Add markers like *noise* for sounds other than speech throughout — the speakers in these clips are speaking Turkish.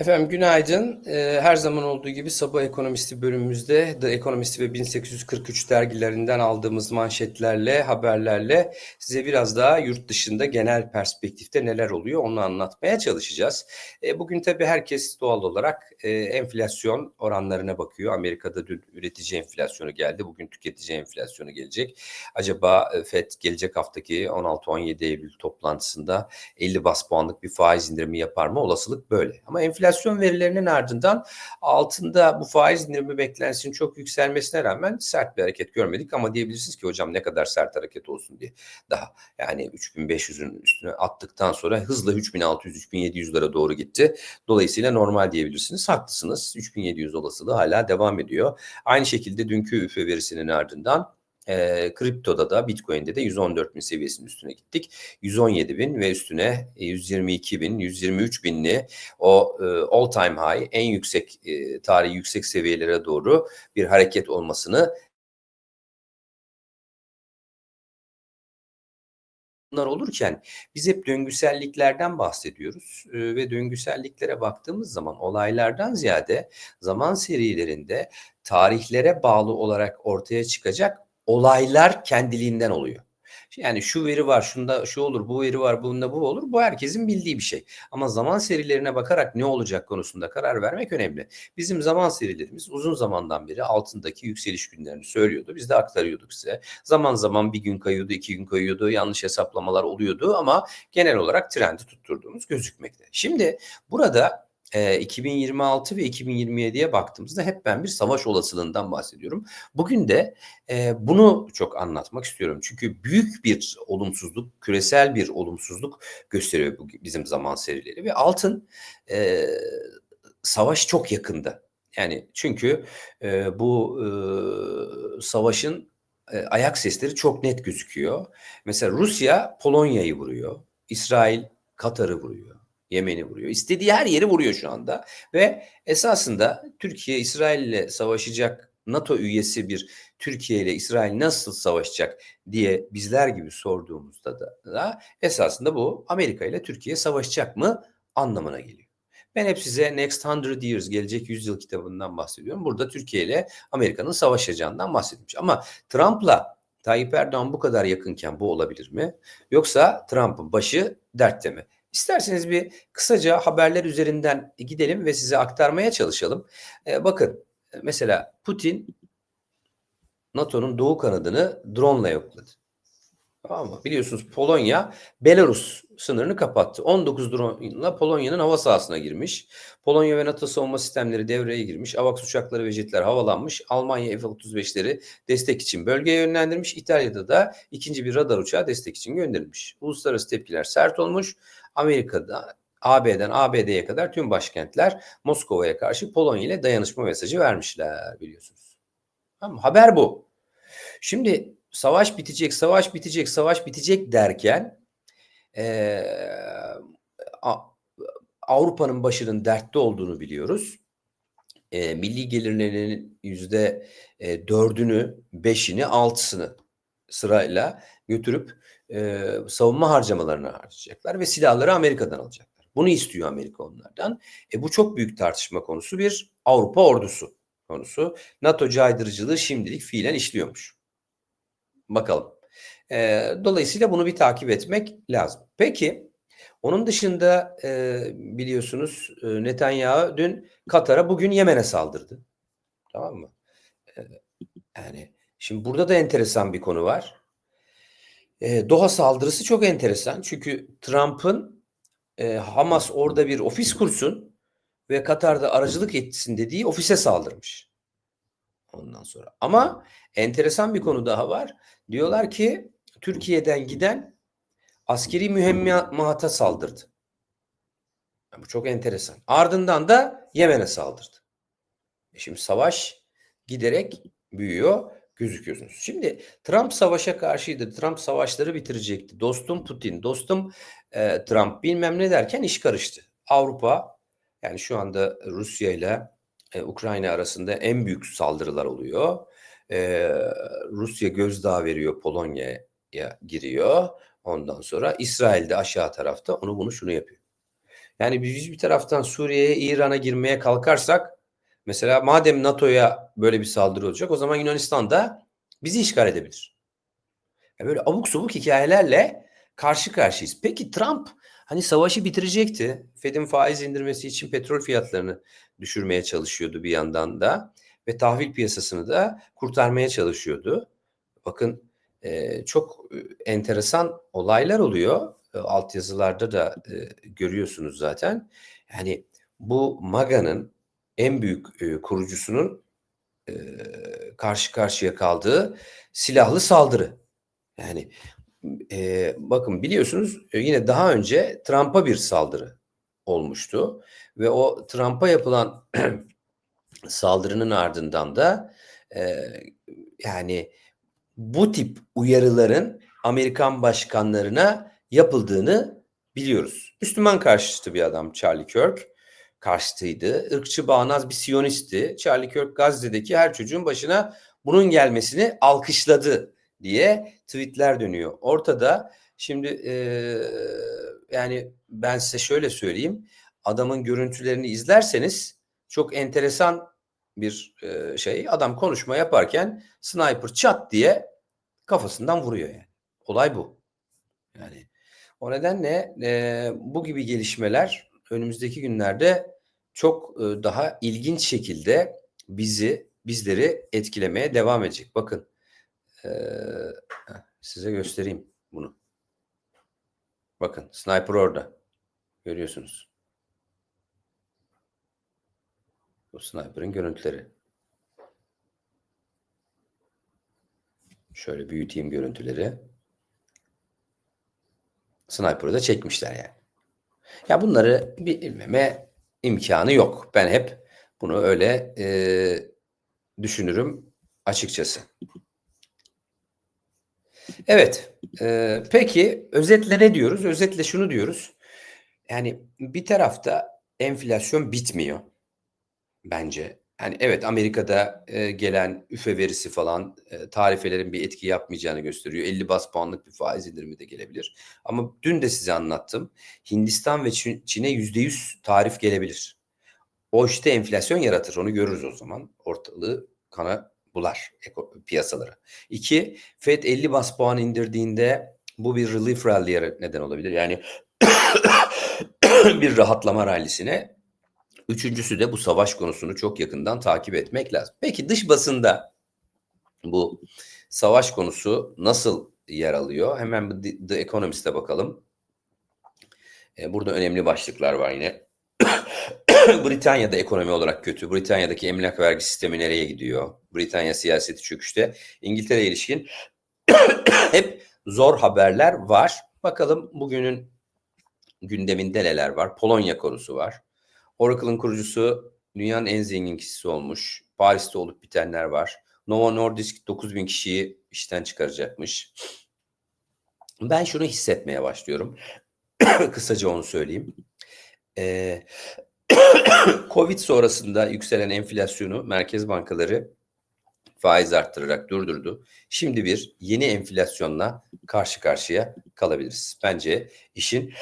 Efendim günaydın. Ee, her zaman olduğu gibi Sabah Ekonomisti bölümümüzde The Economist ve 1843 dergilerinden aldığımız manşetlerle, haberlerle size biraz daha yurt dışında genel perspektifte neler oluyor onu anlatmaya çalışacağız. E, bugün tabii herkes doğal olarak e, enflasyon oranlarına bakıyor. Amerika'da dün üretici enflasyonu geldi, bugün tüketici enflasyonu gelecek. Acaba e, FED gelecek haftaki 16-17 Eylül toplantısında 50 bas puanlık bir faiz indirimi yapar mı? Olasılık böyle. Ama enflasyon enflasyon verilerinin ardından altında bu faiz indirimi beklentisinin çok yükselmesine rağmen sert bir hareket görmedik ama diyebilirsiniz ki hocam ne kadar sert hareket olsun diye daha yani 3500'ün üstüne attıktan sonra hızla 3600-3700'lere doğru gitti. Dolayısıyla normal diyebilirsiniz. Haklısınız. 3700 olasılığı hala devam ediyor. Aynı şekilde dünkü üfe verisinin ardından e, kriptoda da Bitcoin'de de 114 bin seviyesinin üstüne gittik. 117 bin ve üstüne 122 bin, 123 binli o e, all time high en yüksek e, tarihi yüksek seviyelere doğru bir hareket olmasını bunlar olurken biz hep döngüselliklerden bahsediyoruz e, ve döngüselliklere baktığımız zaman olaylardan ziyade zaman serilerinde tarihlere bağlı olarak ortaya çıkacak olaylar kendiliğinden oluyor. Yani şu veri var, şunda şu olur, bu veri var, bunda bu olur. Bu herkesin bildiği bir şey. Ama zaman serilerine bakarak ne olacak konusunda karar vermek önemli. Bizim zaman serilerimiz uzun zamandan beri altındaki yükseliş günlerini söylüyordu. Biz de aktarıyorduk size. Zaman zaman bir gün kayıyordu, iki gün kayıyordu, yanlış hesaplamalar oluyordu ama genel olarak trendi tutturduğumuz gözükmekte. Şimdi burada e, 2026 ve 2027'ye baktığımızda hep ben bir savaş olasılığından bahsediyorum. Bugün de bunu çok anlatmak istiyorum. Çünkü büyük bir olumsuzluk, küresel bir olumsuzluk gösteriyor bu, bizim zaman serileri. Ve altın savaş çok yakında. Yani çünkü bu savaşın ayak sesleri çok net gözüküyor. Mesela Rusya Polonya'yı vuruyor. İsrail Katar'ı vuruyor. Yemen'i vuruyor. İstediği her yeri vuruyor şu anda. Ve esasında Türkiye İsrail ile savaşacak NATO üyesi bir Türkiye ile İsrail nasıl savaşacak diye bizler gibi sorduğumuzda da, da esasında bu Amerika ile Türkiye savaşacak mı anlamına geliyor. Ben hep size Next 100 Years, Gelecek Yüzyıl kitabından bahsediyorum. Burada Türkiye ile Amerika'nın savaşacağından bahsedilmiş. Ama Trump'la Tayyip Erdoğan bu kadar yakınken bu olabilir mi? Yoksa Trump'ın başı dertte mi? İsterseniz bir kısaca haberler üzerinden gidelim ve size aktarmaya çalışalım. Ee, bakın mesela Putin NATO'nun doğu kanadını drone ile yokladı. Tamam mı? Biliyorsunuz Polonya Belarus sınırını kapattı. 19 drone ile Polonya'nın hava sahasına girmiş. Polonya ve NATO savunma sistemleri devreye girmiş. AVAX uçakları ve jetler havalanmış. Almanya F-35'leri destek için bölgeye yönlendirmiş. İtalya'da da ikinci bir radar uçağı destek için gönderilmiş. Uluslararası tepkiler sert olmuş. Amerika'da AB'den ABD'ye kadar tüm başkentler Moskova'ya karşı Polonya ile dayanışma mesajı vermişler biliyorsunuz. Tamam, haber bu. Şimdi savaş bitecek, savaş bitecek, savaş bitecek derken e, Avrupa'nın başının dertte olduğunu biliyoruz. E, milli gelirlerinin yüzde e, dördünü, beşini, altısını sırayla götürüp e, savunma harcamalarını harcayacaklar ve silahları Amerika'dan alacaklar. Bunu istiyor Amerika onlardan. E, bu çok büyük tartışma konusu bir Avrupa ordusu konusu. NATO caydırıcılığı şimdilik fiilen işliyormuş. Bakalım. E, dolayısıyla bunu bir takip etmek lazım. Peki onun dışında e, biliyorsunuz e, Netanyahu dün Katar'a bugün Yemen'e saldırdı. Tamam mı? E, yani şimdi burada da enteresan bir konu var. E, Doha saldırısı çok enteresan. Çünkü Trump'ın e, Hamas orada bir ofis kursun ve Katar'da aracılık etsin dediği ofise saldırmış. Ondan sonra. Ama enteresan bir konu daha var. Diyorlar ki Türkiye'den giden askeri mühemmata saldırdı. Bu çok enteresan. Ardından da Yemen'e saldırdı. E şimdi savaş giderek büyüyor gözüküyorsunuz. Şimdi Trump savaşa karşıydı. Trump savaşları bitirecekti. Dostum Putin, dostum e, Trump bilmem ne derken iş karıştı. Avrupa yani şu anda Rusya ile e, Ukrayna arasında en büyük saldırılar oluyor. E, Rusya gözdağı veriyor Polonya'ya giriyor. Ondan sonra İsrail de aşağı tarafta onu bunu şunu yapıyor. Yani biz bir taraftan Suriye'ye, İran'a girmeye kalkarsak mesela madem NATO'ya böyle bir saldırı olacak o zaman Yunanistan da bizi işgal edebilir. Ya böyle abuk subuk hikayelerle karşı karşıyayız. Peki Trump hani savaşı bitirecekti. Fed'in faiz indirmesi için petrol fiyatlarını düşürmeye çalışıyordu bir yandan da ve tahvil piyasasını da kurtarmaya çalışıyordu. Bakın e, çok e, enteresan olaylar oluyor. E, altyazılarda da e, görüyorsunuz zaten. Yani bu MAGA'nın en büyük e, kurucusunun e, karşı karşıya kaldığı silahlı saldırı. Yani e, bakın biliyorsunuz e, yine daha önce Trump'a bir saldırı olmuştu ve o Trump'a yapılan *clears throat* saldırının ardından da e, yani bu tip uyarıların Amerikan başkanlarına yapıldığını biliyoruz. Müslüman karşıtı bir adam Charlie Kirk karşıtıydı. Irkçı bağnaz bir siyonisti. Charlie Kirk Gazze'deki her çocuğun başına bunun gelmesini alkışladı diye tweetler dönüyor. Ortada şimdi e, yani ben size şöyle söyleyeyim. Adamın görüntülerini izlerseniz çok enteresan bir e, şey. Adam konuşma yaparken sniper çat diye kafasından vuruyor yani. Olay bu. Yani o nedenle e, bu gibi gelişmeler önümüzdeki günlerde çok e, daha ilginç şekilde bizi bizleri etkilemeye devam edecek. Bakın e, size göstereyim bunu. Bakın sniper orada. Görüyorsunuz. Bu sniper'ın görüntüleri. Şöyle büyüteyim görüntüleri. Sniper'ı da çekmişler yani. Ya bunları bilmeme imkanı yok. Ben hep bunu öyle e, düşünürüm açıkçası. Evet. E, peki özetle ne diyoruz? Özetle şunu diyoruz. Yani bir tarafta enflasyon bitmiyor bence. Yani evet Amerika'da e, gelen üfe verisi falan e, tarifelerin bir etki yapmayacağını gösteriyor. 50 bas puanlık bir faiz indirimi de gelebilir. Ama dün de size anlattım. Hindistan ve Çin, Çin'e %100 tarif gelebilir. O işte enflasyon yaratır. Onu görürüz o zaman. Ortalığı kana bular piyasalara. İki, FED 50 bas puan indirdiğinde bu bir relief rally'ye neden olabilir. Yani *coughs* bir rahatlama rallisine Üçüncüsü de bu savaş konusunu çok yakından takip etmek lazım. Peki dış basında bu savaş konusu nasıl yer alıyor? Hemen The Economist'e bakalım. E, burada önemli başlıklar var yine. *laughs* Britanya'da ekonomi olarak kötü. Britanya'daki emlak vergi sistemi nereye gidiyor? Britanya siyaseti çöküşte. İngiltere ilişkin *coughs* hep zor haberler var. Bakalım bugünün gündeminde neler var? Polonya konusu var. Oracle'ın kurucusu dünyanın en zengin kişisi olmuş. Paris'te olup bitenler var. Novo Nordisk 9000 kişiyi işten çıkaracakmış. Ben şunu hissetmeye başlıyorum. *coughs* Kısaca onu söyleyeyim. Ee, *coughs* Covid sonrasında yükselen enflasyonu merkez bankaları faiz arttırarak durdurdu. Şimdi bir yeni enflasyonla karşı karşıya kalabiliriz. Bence işin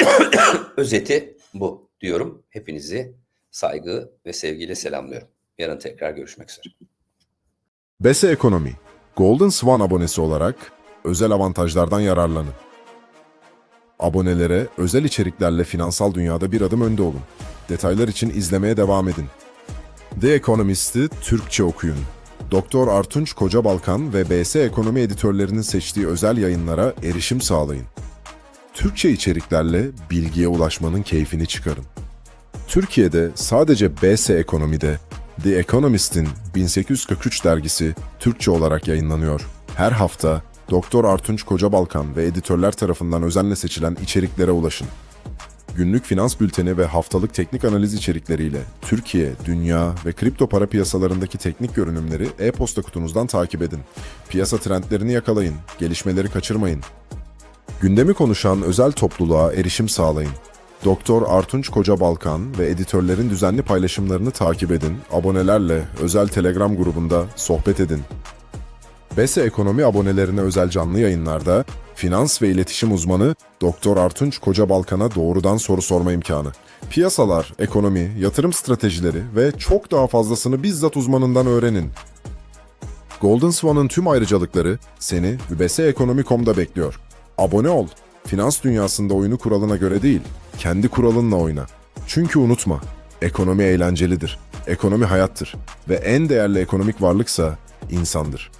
*coughs* özeti bu diyorum. Hepinizi saygı ve sevgiyle selamlıyorum. Yarın tekrar görüşmek üzere. BESE Ekonomi, Golden Swan abonesi olarak özel avantajlardan yararlanın. Abonelere özel içeriklerle finansal dünyada bir adım önde olun. Detaylar için izlemeye devam edin. The Economist'i Türkçe okuyun. Doktor Artunç Kocabalkan ve BS Ekonomi editörlerinin seçtiği özel yayınlara erişim sağlayın. Türkçe içeriklerle bilgiye ulaşmanın keyfini çıkarın. Türkiye'de sadece BS Ekonomi'de The Economist'in 1843 dergisi Türkçe olarak yayınlanıyor. Her hafta Doktor Artunç Kocabalkan ve editörler tarafından özenle seçilen içeriklere ulaşın. Günlük finans bülteni ve haftalık teknik analiz içerikleriyle Türkiye, dünya ve kripto para piyasalarındaki teknik görünümleri e-posta kutunuzdan takip edin. Piyasa trendlerini yakalayın, gelişmeleri kaçırmayın. Gündemi konuşan özel topluluğa erişim sağlayın. Doktor Artunç Kocabalkan ve editörlerin düzenli paylaşımlarını takip edin, abonelerle özel Telegram grubunda sohbet edin. BESE Ekonomi abonelerine özel canlı yayınlarda finans ve iletişim uzmanı Doktor Artunç Kocabalkan'a doğrudan soru sorma imkanı. Piyasalar, ekonomi, yatırım stratejileri ve çok daha fazlasını bizzat uzmanından öğrenin. Golden Swan'ın tüm ayrıcalıkları seni übseekonomi.com'da bekliyor. Abone ol. Finans dünyasında oyunu kuralına göre değil, kendi kuralınla oyna. Çünkü unutma, ekonomi eğlencelidir. Ekonomi hayattır ve en değerli ekonomik varlıksa insandır.